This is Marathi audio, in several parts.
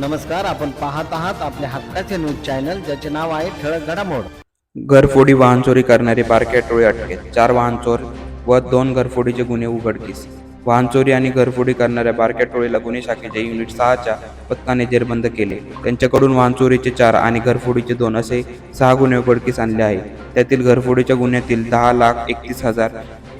नमस्कार आपण पाहत आहात आपल्या हक्काचे न्यूज चॅनल ज्याचे नाव आहे ठळक घडामोड. घरफोडी वाहन चोरी करणारे बारक्या टोळी अटकेत. चार वाहन चोर व दोन घरफोडीचे गुन्हे उघडकीस. वाहन चोरी आणि घरफोडी करणाऱ्या बारक्या टोळीला गुन्हे शाखेच्या युनिट सहाच्या पथकाने जेरबंद केले. त्यांच्याकडून वाहन चोरीचे चार आणि घरफोडीचे दोन असे सहा गुन्हे उघडकीस आणले आहेत. त्यातील घरफोडीच्या गुन्ह्यातील दहा लाख एकतीस हजार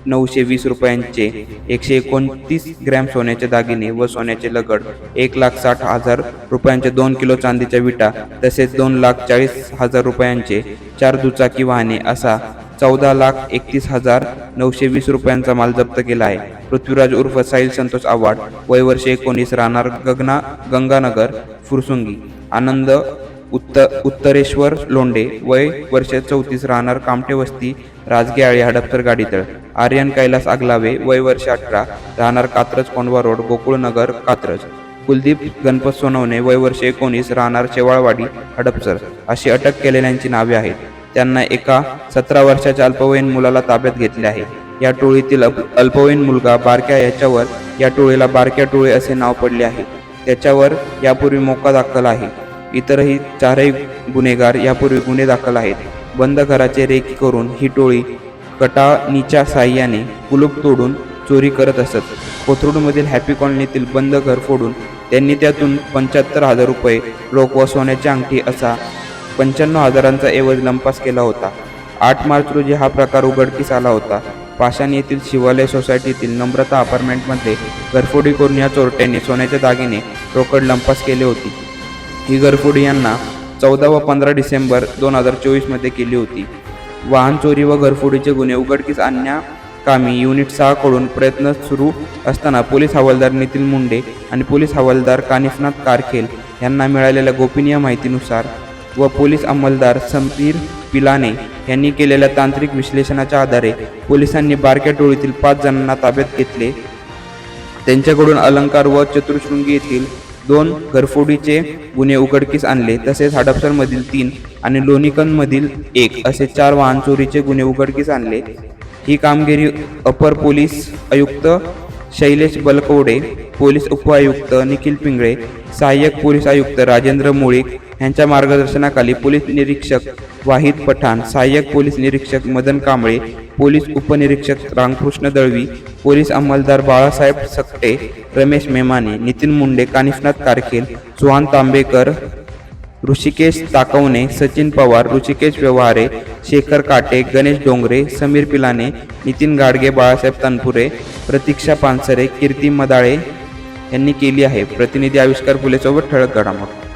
नऊशे वीस रुपयांचे एकशे एकोणतीस ग्रॅम सोन्याचे दागिने व सोन्याचे लगड एक लाख साठ हजार रुपयांचे दोन किलो चांदीच्या विटा तसेच दोन लाख चाळीस हजार रुपयांचे चार दुचाकी वाहने असा चौदा लाख एकतीस हजार नऊशे वीस रुपयांचा माल जप्त केला आहे. पृथ्वीराज उर्फ साहिल संतोष आव्हाड वय वर्ष एकोणीस राहणार गगना गंगानगर फुरसुंगी. आनंद उत्तर उत्तरेश्वर लोंढे वय वर्ष चौतीस राहणार कामटे वस्ती राजगे आळी हडपसर गाडीतळ आर्यन कैलास आगलावे वय वर्ष अठरा राहणार कात्रज कोंडवा रोड गोकुळनगर कात्रज. कुलदीप गणपत सोनवणे वय वर्ष एकोणीस राहणार शेवाळवाडी हडपसर. अशी अटक केलेल्यांची नावे आहेत. त्यांना एका सतरा वर्षाच्या अल्पवयीन मुलाला ताब्यात घेतले आहे. या टोळीतील अल्पवयीन मुलगा बारक्या याच्यावर या टोळीला बारक्या टोळी असे नाव पडले आहे. त्याच्यावर यापूर्वी मोका दाखल आहे. इतरही चारही गुन्हेगार यापूर्वी गुन्हे दाखल आहेत. बंद घराचे रेकी करून ही टोळी कटानीच्या साह्याने कुलूप तोडून चोरी करत असत. कोथरूडमधील हॅपी कॉलनीतील बंद घर फोडून त्यांनी त्यातून पंच्याहत्तर हजार रुपये रोख व सोन्याची अंगठी असा पंच्याण्णव हजारांचा एवज लंपास केला होता. आठ मार्च रोजी हा प्रकार उघडकीस आला होता. पाषाण येथील शिवालय सोसायटीतील नम्रता अपार्टमेंटमध्ये घरफोडी करून या चोरट्यांनी सोन्याच्या दागिने रोकड लंपास केले होती. ही घरफोडी यांना चौदा व पंधरा डिसेंबर दोन हजार चोवीसमध्ये केली होती. वाहन चोरी व घरफोडीचे गुन्हे उघडकीस आणण्या कामी युनिट सहाकडून प्रयत्न सुरू असताना पोलीस हवालदार नितीन मुंडे आणि पोलीस हवालदार कानिफनाथ कारखेल यांना मिळालेल्या गोपनीय माहितीनुसार व पोलीस अंमलदार समीर पिलाने यांनी केलेल्या तांत्रिक विश्लेषणाच्या आधारे पोलिसांनी बारक्या टोळीतील पाच जणांना ताब्यात घेतले. त्यांच्याकडून अलंकार व चतुर्शृंगी येथील दोन घरफोडीचे गुन्हे उघडकीस आणले तसेच हडपसरमधील तीन आणि लोणीकंदमधील एक असे चार वाहन चोरीचे गुन्हे उघडकीस आणले. ही कामगिरी अपर पोलीस आयुक्त शैलेश बलकवडे पोलीस उपआयुक्त निखिल पिंगळे सहाय्यक पोलीस आयुक्त राजेंद्र मुळीक यांच्या मार्गदर्शनाखाली पोलीस निरीक्षक वाहिद पठाण सहाय्यक पोलीस निरीक्षक मदन कांबळे पोलीस उपनिरीक्षक रामकृष्ण दळवी पोलीस अंमलदार बाळासाहेब सकटे रमेश मेमाने नितीन मुंडे कानिफनाथ कारखेल सुहान तांबेकर ऋषिकेश ताकवणे सचिन पवार ऋषिकेश व्यवहारे शेखर काटे गणेश डोंगरे समीर पिलाने नितीन गाडगे बाळासाहेब तनपुरे प्रतीक्षा पानसरे कीर्ती मदाळे यांनी केली आहे. प्रतिनिधी आविष्कार फुलेसोबत ठळक घडामोड.